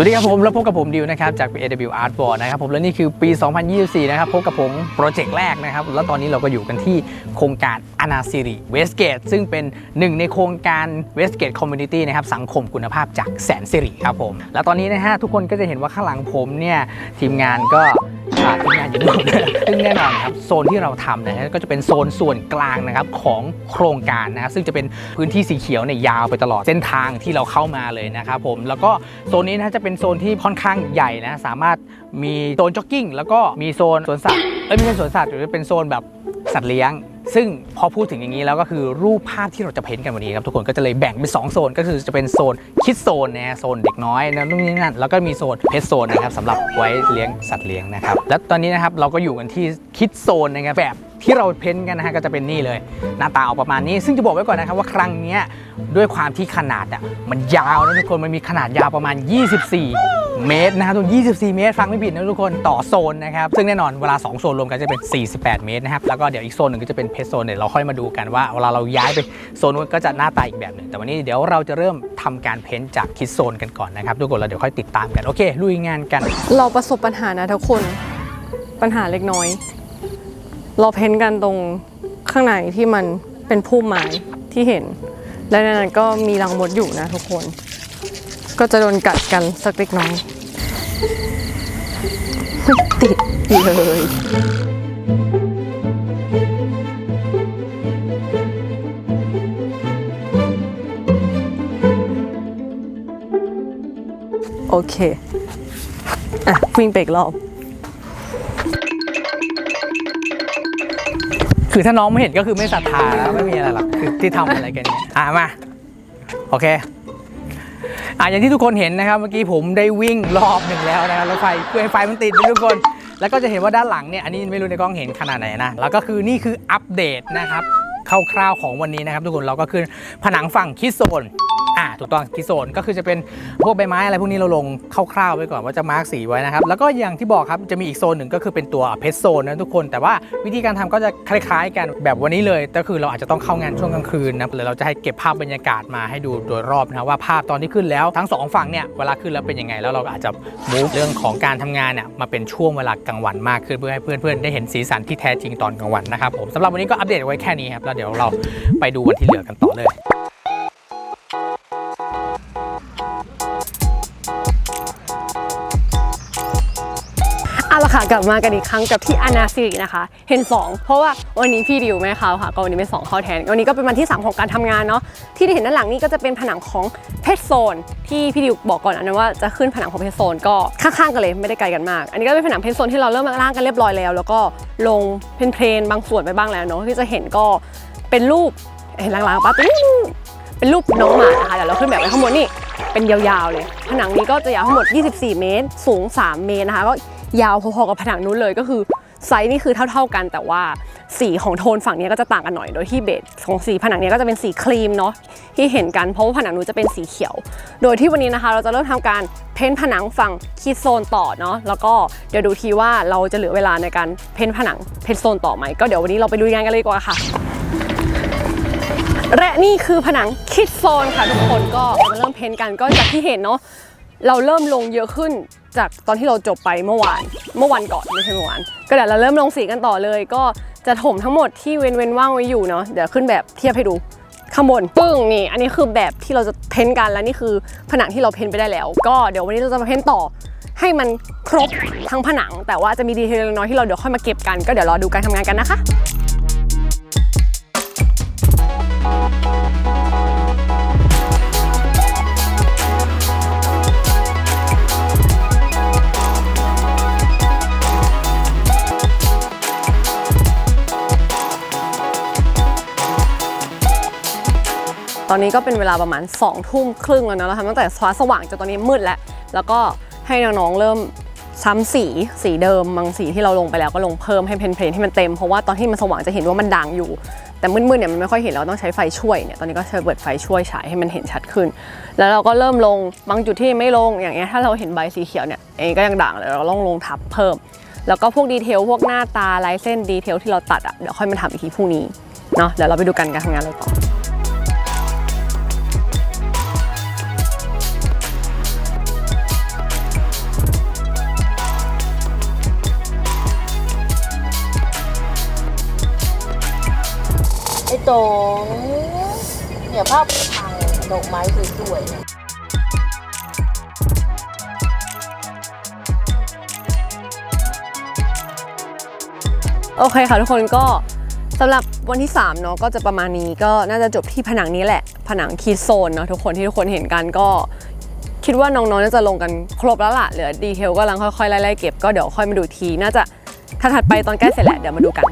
สวัสดีครับผมแล้วพบกับผมดิวนะครับจาก AW Art Board นะครับผมและนี่คือปี 2024 นะครับพบกับผมโปรเจกต์แรกนะครับแล้วตอนนี้เราก็อยู่กันที่โครงการอนาซิริเวสเกตซึ่งเป็นหนึ่งในโครงการเวสเกตคอมมูนิตี้นะครับสังคมคุณภาพจากแสนสิริครับผม แล้วตอนนี้นะฮะทุกคนก็จะเห็นว่าข้างหลังผมเนี่ยทีมงานก็ทีมงานอยู่นู่นซึ่งแน่นอนครับโซนที่เราทำนะฮะก็จะเป็นโซนส่วนกลางนะครับของโครงการนะซึ่งจะเป็นพื้นที่สีเขียวเนี่ยยาวไปตลอดเส้นทางที่เราเข้ามาเลยนะครับผมแล้วก็โซนนี้นะจะเป็นโซนที่ค่อนข้างใหญ่นะสามารถมีโซนจ็อกกิ้งแล้วก็มีโซนสวนสัตว์เอ้ยไม่ใช่สวนสัตว์หรือเป็นโซนแบบสัตว์เลี้ยง ซึ่งพอพูดถึงอย่างนี้แล้วก็คือรูปภาพที่เราจะเพ้นท์กันวันนี้ครับทุกคนก็จะเลยแบ่งเป็นสองโซนก็คือจะเป็นโซนคิดโซนนะฮะโซนเด็กน้อยนะนู่นนี่นั่นแล้วก็มีโซนเพชโซนนะครับสำหรับไว้เลี้ยงสัตว์เลี้ยงนะครับและตอนนี้นะครับเราก็อยู่กันที่คิดโซนนะครับแบบ ที่เราเพ้นกันนะฮะก็จะเป็นนี่เลย หน้าตาออกประมาณนี้ ซึ่งจะบอกไว้ก่อนนะครับว่าครั้งนี้ด้วยความที่ขนาดอะมันยาวนะทุกคนมันมีขนาดยาวประมาณ 24เมตรนะครับทุก24 เมตร ฟังไม่ผิดนะทุกคน ต่อโซนนะครับ ซึ่งแน่นอนเวลา 2 โซนรวมกันจะเป็น 48 เมตรนะครับ แล้วก็เดี๋ยวอีกโซนหนึ่งก็จะเป็นเพชโซนเดี๋ยวเราค่อยมาดูกันว่าเวลาเราย้ายไปโซนนู้นก็จะหน้าตาอีกแบบหนึ่ง แต่วันนี้เดี๋ยวเราจะเริ่มทำการเพ้นจากคิดโซนกันก่อนนะครับ ทุกคนเราเดี๋ยวค่อยติดตามกัน โอเค ลุยงานกัน เราประสบปัญหานะทุกคน ปัญหาเล็กน้อย เราเพ้นกันตรงข้างในที่มันเป็นพุ่มไม้ที่เห็น และในนั้นก็มีรังมดอยู่นะทุกคน ก็จะโดนกัดกันสักเล็กน้อย ติดเลยโอเค อะ วิ่งไปอีกรอบ คือถ้าน้องไม่เห็นก็คือไม่ศรัทธาแล้วไม่มีอะไรหรอกคือที่ทำอะไรกันเนี่ยอะมาโอเคอะอย่างที่ทุกคนเห็นนะครับ เมื่อกี้ผมได้วิ่งรอบหนึ่งแล้วนะครับรถไฟเพื่อให้ไฟมันติดทุกคน แล้วก็จะเห็นว่าด้านหลังเนี่ยอันนี้ไม่รู้ในกล้องเห็นขนาดไหนนะแล้วก็คือนี่คืออัปเดตนะครับคร่าวๆของวันนี้นะครับ ทุกคนเราก็คือผนังฝั่งคิดโซน ถูกต้องคิโซนก็คือจะเป็นพวกใบไม้อะไรพวกนี้เราลงคร่าวๆไว้ก่อนว่าจะมาร์กสีไว้นะครับ แล้วก็อย่างที่บอกครับจะมีอีกโซนหนึ่งก็คือเป็นตัวเพชรโซนนะทุกคน แต่ว่าวิธีการทำก็จะคล้ายๆ กันแบบวันนี้เลยก็คือเราอาจจะต้องเข้างานช่วงกลางคืนนะหรือเราจะให้เก็บภาพบรรยากาศมาให้ดูโดยรอบนะว่าภาพตอนที่ขึ้นแล้วทั้งสองฝั่งเนี่ยเวลาขึ้นแล้วเป็นยังไงแล้วเราอาจจะมูฟเรื่องของการทำงานเนี่ยมาเป็นช่วงเวลากลางวันมากขึ้นเพื่อให้เพื่อนๆได้เห็นสีสันที่แท้จริงตอนกลางวันนะครับผมสำหรับวันนี้ก็อัปเดตไว้แค่นี้ครับแล้วเดี๋ยวเราไปดูวันที่เหลือกันต่อเลย ค่ะกลับมากันอีกครั้งกับที่อนาซิรินะคะ เห็น 2 เพราะว่าวันนี้พี่ดิวแม่เขาค่ะก็วันนี้เป็น2ข้าแทนวันนี้ก็เป็นวันที่ 3 ของการทำงานเนาะที่ได้เห็นด้านหลังนี่ก็จะเป็นผนังของเพชรโซน ที่พี่ดิวบอกก่อนอันนั้นว่าจะขึ้นผนังของเพชรโซนก็ข้างๆกันเลยไม่ได้ไกลกันมาก อันนี้ก็เป็นผนังเพชรโซนที่เราเริ่มร่างกันเรียบร้อยแล้ว แล้วก็ลงเพนเพลนบางส่วนไปบ้างแล้วเนาะที่จะเห็นก็เป็นรูปเห็นหลังๆปะเป็นรูปเป็นรูปน้องหมานะคะเดี๋ยวเราขึ้นแบบไว้ข้างบนนี่เป็นยาวๆเลย ผนังนี้ก็จะยาวทั้งหมด 24 เมตร สูง 3 เมตรนะคะก็ ยาวพอๆกับผนังนู้นเลยก็คือไซส์นี่คือเท่า ๆกัน แต่ว่าสีของโทนฝั่งนี้ก็จะต่างกันหน่อยโดยที่เบสของสีผนังนี้ก็จะเป็นสีครีมเนาะที่เห็นกันเพราะว่าผนังนู้นจะเป็นสีเขียว โดยที่วันนี้นะคะเราจะเริ่มทำการเพ้นผนังฝั่งคีดโซนต่อเนาะแล้วก็เดี๋ยวดูทีว่าเราจะเหลือเวลาในการเพ้นผนังเพ้นโซนต่อไหมก็เดี๋ยววันนี้เราไปดูงานกันเลยดีกว่าค่ะและนี่คือผนังคิดโซนค่ะทุกคนก็มาเริ่มเพ้นกันก็จากที่เห็นเนาะ เราเริ่มลงเยอะขึ้นจากตอนที่เราจบไปเมื่อวาน เมื่อวันก่อนไม่ใช่เมื่อวาน ก็เดี๋ยวเราเริ่มลงสีกันต่อเลย ก็จะถมทั้งหมดที่เว้นเว้นว่างไว้อยู่เนาะ เดี๋ยวขึ้นแบบเทียบให้ดูข้างบนปึ้งนี่ อันนี้คือแบบที่เราจะเพ้นกันและนี่คือผนังที่เราเพ้นไปได้แล้ว ก็เดี๋ยววันนี้เราจะมาเพ้นต่อให้มันครบทั้งผนัง แต่ว่าจะมีดีเทลน้อยที่เราเดี๋ยวค่อยมาเก็บกัน ก็เดี๋ยวรอดูการทำงานกันนะคะ ตอนนี้ก็เป็นเวลาประมาณ2องทุ่มครึ่งแล้วนะเราทำตั้งแต่ฟ้าสว่างจนตอนนี้มืดแล้ว แล้วก็ให้น้องๆเริ่มซ้ำสีสีเดิมบางสีที่เราลงไปแล้วก็ลงเพิ่มให้เพนเพลนให้มันเต็มเพราะว่าตอนที่มันสว่างจะเห็นว่ามันด่างอยู่ แต่มืดๆเนี่ยมันไม่ค่อยเห็นเราต้องใช้ไฟช่วยเนี่ยตอนนี้ก็ใช้เปิดไฟช่วยฉายให้มันเห็นชัดขึ้น แล้วเราก็เริ่มลงบางจุดที่ไม่ลงอย่างเงี้ยถ้าเราเห็นใบสีเขียวเนี่ยเองก็ยังด่างเลยเราต้องลงทับเพิ่ม แล้วก็พวกดีเทลพวกหน้าตาลายเส้นดีเทลที่เราตัดอะเดี๋ยวค่อยมาทำอีกทีพรุ่งนี้เนาะเดี๋ยวเราไปดูกันการทำงานเลยต่อ ไอ้ตงเนี่ยภาพพังดอกไม้สวยๆโอเคค่ะทุกคนก็สำหรับวันที่3เนาะก็จะประมาณนี้ก็น่าจะจบที่ผนังนี้แหละ ผนังคีโซนเนาะทุกคนที่ทุกคนเห็นกันก็ คิดว่าน้องๆน่าจะลงกันครบแล้วล่ะเหลือดีเทลก็กำลังค่อยๆไล่ๆเก็บก็เดี๋ยวค่อยมาดูที น่าจะถัดๆไปตอนใกล้เสร็จแหละเดี๋ยวมาดูกัน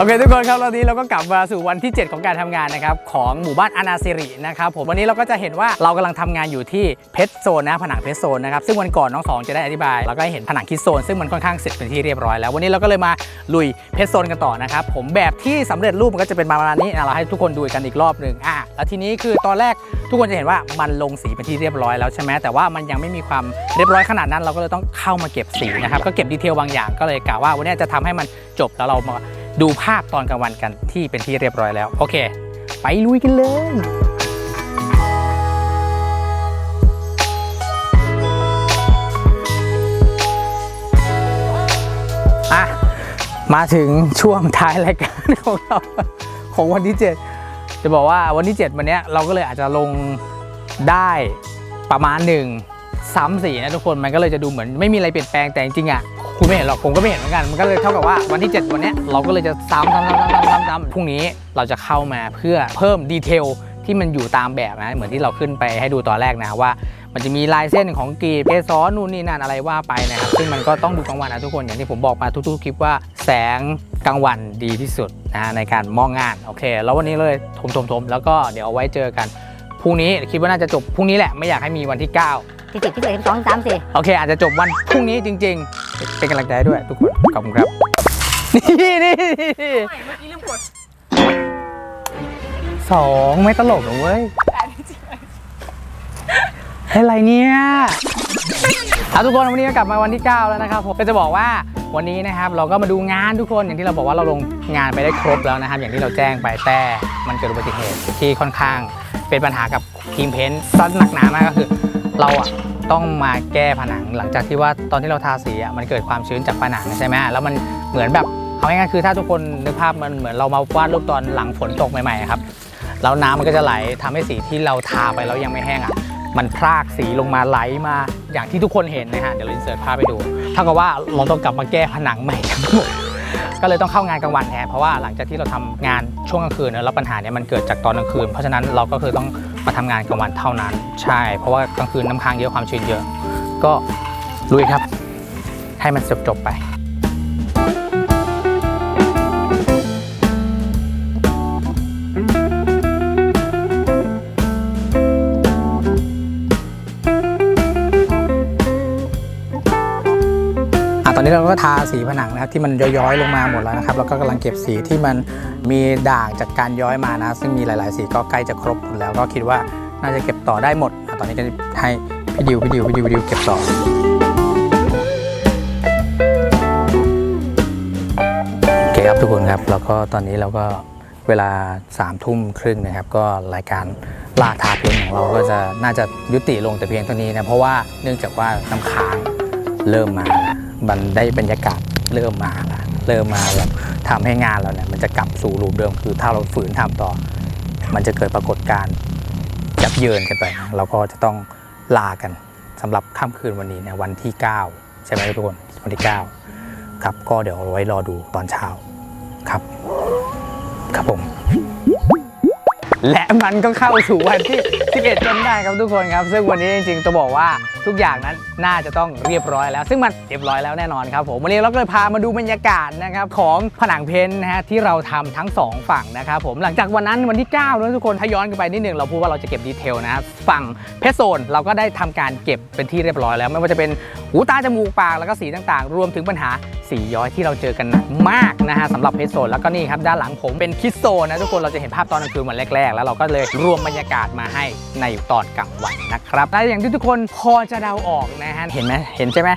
โอเคทุกคนครับตอนนี้เราก็กลับมาสู่วันที่ 7 ของการทำงานนะครับของหมู่บ้านอนาซิรินะครับผมวันนี้เราก็จะเห็นว่าเรากำลังทำงานอยู่ที่เพชรโซนนะผนังเพชรโซนนะครับซึ่งวันก่อนน้องสองจะได้อธิบายเราก็เห็นผนังคิดโซน ซึ่งมันค่อนข้างเสร็จเป็นที่เรียบร้อยแล้ววันนี้เราก็เลยมาลุยเพชรโซนกันต่อนะครับผมแบบที่สำเรียรูปมันก็จะเป็นประมาณนี้อะเราให้ทุกคนดูกันอีกรอบหนึ่งอะแล้วทีนี้คือตอนแรกทุกคนจะเห็นว่ามันลงสีเป็นที่เรียบร้อยแล้วใช่ไหมแต่ว่ามันยังไม่มีความเรียบร้อยขนาดนั้นเราก็เลยต้องเข้ามาเก็บสีนะครับก็เก็บดีเทลบางอย่างก็เลยกะว่าวันนี้จะทำให้มันจบแล้วเรามา ดูภาพตอนกลางวันกันที่เป็นที่เรียบร้อยแล้ว โอเค ไปลุยกันเลยอะมาถึงช่วงท้ายรายการของเราของวันที่ 7 จะบอกว่าวันที่ 7 วันเนี้ยเราก็เลยอาจจะลงได้ประมาณหนึ่งซ้ำสีนะทุกคนมันก็เลยจะดูเหมือนไม่มีอะไรเปลี่ยนแปลงแต่จริงๆอะ คุณไม่เห็นหรอกผมก็ไม่เห็นเหมือนกัน มันก็เลยเท่ากับว่าวันที่ 7 วันเนี้ยเราก็เลยจะซ้ำซ้ำซ้ำซ้ำซ้ำซ้ำพรุ่งนี้เราจะเข้ามาเพื่อเพิ่มดีเทลที่มันอยู่ตามแบบนะ เหมือนที่เราขึ้นไปให้ดูตอนแรกนะว่า มันจะมีลายเส้นของกรีบเกสรนู่นนี่นั่นอะไรว่าไปนะครับซึ่งมันก็ต้องดูกลางวันนะทุกคนอย่างที่ผมบอกมาทุกๆคลิปว่าแสงกลางวันดีที่สุดนะในการมองงานโอเค แล้ววันนี้เลยถมถมถมแล้วก็เดี๋ยวเอาไว้เจอกันพรุ่งนี้คิดว่าน่าจะจบพรุ่งนี้แหละไม่อยากให้มีวันที่ 9ที่เจ็ดที่แปดที่สองที่สามสี่โอเคอาจจะจบวันพรุ่งนี้จริง ๆ เป็นกำลังใจให้ด้วยทุกคน ขอบคุณครับ นี่นี่สองไม่ตลกหรอเว้ยอะไรเนี่ยเอาทุกคนวันนี้ก็กลับมาวันที่ 9 แล้วนะครับผมก็จะบอกว่าวันนี้นะครับเราก็มาดูงานทุกคนอย่างที่เราบอกว่าเราลงงานไปได้ครบแล้วนะครับ อย่างที่เราแจ้งไปแต่มันเกิดอุบัติเหตุที่ค่อนข้างเป็นปัญหากับทีมเพ้นท์ซัดหนักหนามากก็คือ เราอะ ต้องมาแก้ผนังหลังจากที่ว่าตอนที่เราทาสีอะมันเกิดความชื้นจากผนังใช่ไหมแล้วมันเหมือนแบบเอาง่ายๆคือถ้าทุกคนนึกภาพมันเหมือนเรามาวาดรูปตอนหลังฝนตกใหม่ๆครับแล้วน้ำมันก็จะไหลทำให้สีที่เราทาไปแล้วยังไม่แห้งอะมันพรากสีลงมาไหลมาอย่างที่ทุกคนเห็นนะฮะเดี๋ยวเราอินเสิร์ตภาพไปดูเท่ากับว่าเราต้องกลับมาแก้ผนังใหม่ทั้งหมดก็เลยต้องเข้างานกลางวันแทนเพราะว่าหลังจากที่เราทำงานช่วงกลางคืนแล้วปัญหาเนี้ยมันเกิดจากตอนกลางคืน เพราะฉะนั้นเราก็คือต้องมาทำงานกลางวันเท่านั้น ใช่ เพราะว่ากลางคืนน้ำค้างเยอะความชื้นเยอะ ก็ลุยครับ ให้มันจบจบไป นี้เราก็ทาสีผนังนะครับที่มันย้อยๆลงมาหมดแล้วนะครับแล้วก็กำลังเก็บสีที่มันมีด่างจากการย้อยมานะ ซึ่งมีหลาย ๆ สีก็ใกล้จะครบหมดแล้วก็คิดว่าน่าจะเก็บต่อได้หมด ตอนนี้ก็จะให้พี่ดิวพี่ดิวพี่ดิวพี่ดิวเก็บต่อโอเคครับทุกคนครับ แล้วก็ตอนนี้เราก็เวลา3ามทุ่มครึ่งนะครับ ก็รายการลากทาเพลงของเราก็จะน่าจะยุติลงแต่เพียงเท่านี้นะ เพราะว่าเนื่องจากว่าน้ำค้างเริ่มมา มันได้บรรยากาศเริ่มมาแล้วเริ่มมาแบบทำให้งานเราเนี่ยมันจะกลับสู่รูปเดิมคือถ้าเราฝืนทำต่อ มันจะเกิดปรากฏการณ์ยับเยินกันไป เราก็จะต้องลากันสำหรับค่ำคืนวันนี้เนี่ยวันที่ 9 ใช่ไหมทุกคนวันที่ 9 ครับก็เดี๋ยวไว้รอดูตอนเช้าครับ ครับผม และมันก็เข้าสู่วันที่11จนได้ครับทุกคนครับ ซึ่งวันนี้จริงๆจะบอกว่าทุกอย่างนั้นน่าจะต้องเรียบร้อยแล้ว ซึ่งมันเรียบร้อยแล้วแน่นอนครับผมวันนี้เราก็เลยพามาดูบรรยากาศนะครับของผนังเพ้นท์นะฮะที่เราทำทั้ง 2 ฝั่งนะครับผมหลังจากวันนั้นวันที่9นะทุกคนถ้าย้อนกันไปนิดหนึ่งเราพูดว่าเราจะเก็บดีเทลนะครับฝั่งเพชรโซนเราก็ได้ทำการเก็บเป็นที่เรียบร้อยแล้ว ไม่ว่าจะเป็นหูตาจมูกปากแล้วก็สีต่างๆ รวมถึงปัญหาสีย้อยที่เราเจอกันหนักมากนะฮะสำหรับเพชรโซนแล้วก็นี่ครับด้านหลังผมเป็นคิดโซนนะทุกคนเราจะเห็นภาพตอนกลางคืนวันแรกๆ แล้วเราก็เลยรวมบรรยากาศมาให้ในตอนกลางวันนะครับและอย่างที่ทุกคนพอจะเดาออกนะฮะเห็นไหมเห็นใช่ไหม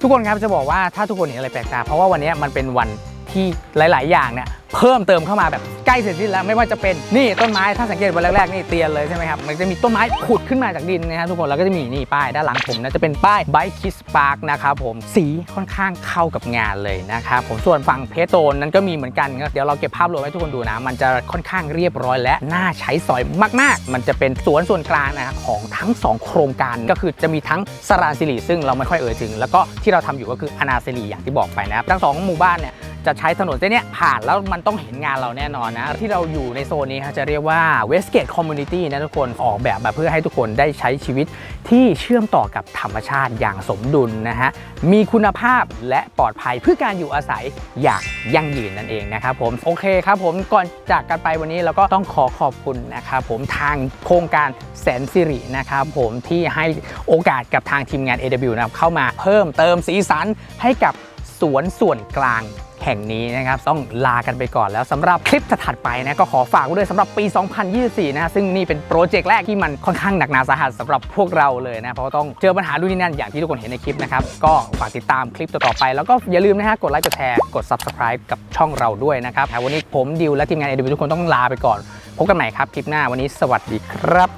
ทุกคนครับจะบอกว่าถ้าทุกคนเห็นอะไรแปลกตาเพราะว่าวันนี้มันเป็นวันที่หลาย ๆ อย่างเนี่ย เพิ่มเติมเข้ามาแบบใกล้เสร็จสิ้นแล้วไม่ว่าจะเป็นนี่ต้นไม้ถ้าสังเกตวันแรกๆนี่เตียนเลยใช่ไหมครับมันจะมีต้นไม้ผุดขึ้นมาจากดินนะครับทุกคนแล้วก็จะมีนี่ป้ายด้านหลังผมนะจะเป็นป้าย Bike Kids Park นะครับผมสีค่อนข้างเข้ากับงานเลยนะครับผมส่วนฝั่งเพโตนนั้นก็มีเหมือนกันเดี๋ยวเราเก็บภาพรวมให้ทุกคนดูนะ มันจะค่อนข้างเรียบร้อยและน่าใช้สอยมาก ๆ มันจะเป็นสวนส่วนกลางนะของทั้งสองโครงการก็คือจะมีทั้งสราสิริซึ่งเราไม่ค่อยเอ่ยถึง แล้วก็ที่เราทำอยู่ก็คืออนาสิริอย่างที่บอกไปนะครับทั้งสองหมู่บ้านเนี่ยจะใช้ถนนเส้นนี้ผ่านแล้วมันต้องเห็นงานเราแน่นอนนะ ที่เราอยู่ในโซนนี้ครับจะเรียกว่า Westgate Community นะทุกคนออกแบบมาเพื่อให้ทุกคนได้ใช้ชีวิตที่เชื่อมต่อกับธรรมชาติอย่างสมดุลนะฮะมีคุณภาพและปลอดภัยเพื่อการอยู่อาศัยอย่างยั่งยืนนั่นเองนะครับผมโอเคครับผมก่อนจากกันไปวันนี้เราก็ต้องขอขอบคุณนะครับผมทางโครงการแสนสิรินะครับผมที่ให้โอกาสกับทางทีมงาน AW นะครับเข้ามาเพิ่มเติมสีสันให้กับสวนส่วนกลาง แห่งนี้นะครับต้องลากันไปก่อนแล้วสำหรับคลิปถัดไปนะก็ขอฝากไว้ด้วยสำหรับปี 2024 นะซึ่งนี่เป็นโปรเจกต์แรกที่มันค่อนข้างหนักหนาสาหัสสำหรับพวกเราเลยนะเพราะว่าต้องเจอปัญหาดูนนี่นั่นอย่างที่ทุกคนเห็นในคลิปนะครับก็ฝากติดตามคลิปต่อๆไป แล้วก็อย่าลืมนะฮะกดไลค์กดแชร์กด subscribe กับช่องเราด้วยนะครับวันนี้ผมดิวและทีมงาน AW ทุกคนต้องลาไปก่อน พบกันใหม่ครับคลิปหน้าวันนี้สวัสดีครับ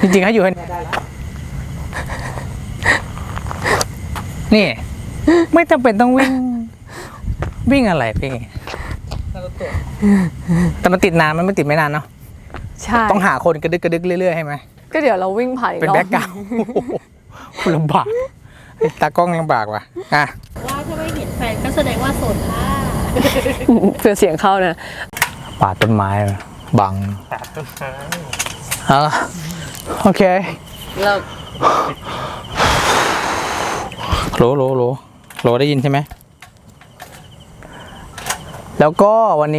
จริงๆเขาอยู่ให้นี่ ไม่จำเป็นต้องวิ่ง วิ่งอะไรพี่แต่มันติดนานมันไม่ติดไม่นานเนาะใช่ต้องหาคนกระดึกกระดึกเรื่อยๆให้ไหมก็เดี๋ยวเราวิ่งผ่านอีเป็นรอบแบ็กกราวด์ลำบากไอ้ตากล้องลำบากว่ะอะว่าถ้าไม่เห็นแฟนก็แสดงว่าโสดค่ะเผื่อเสียงเข้านะป่าดต้นไม้บังเออโอเค เรา โหลโหลโหล โลได้ยินใช่ไหม แล้วก็วันนี้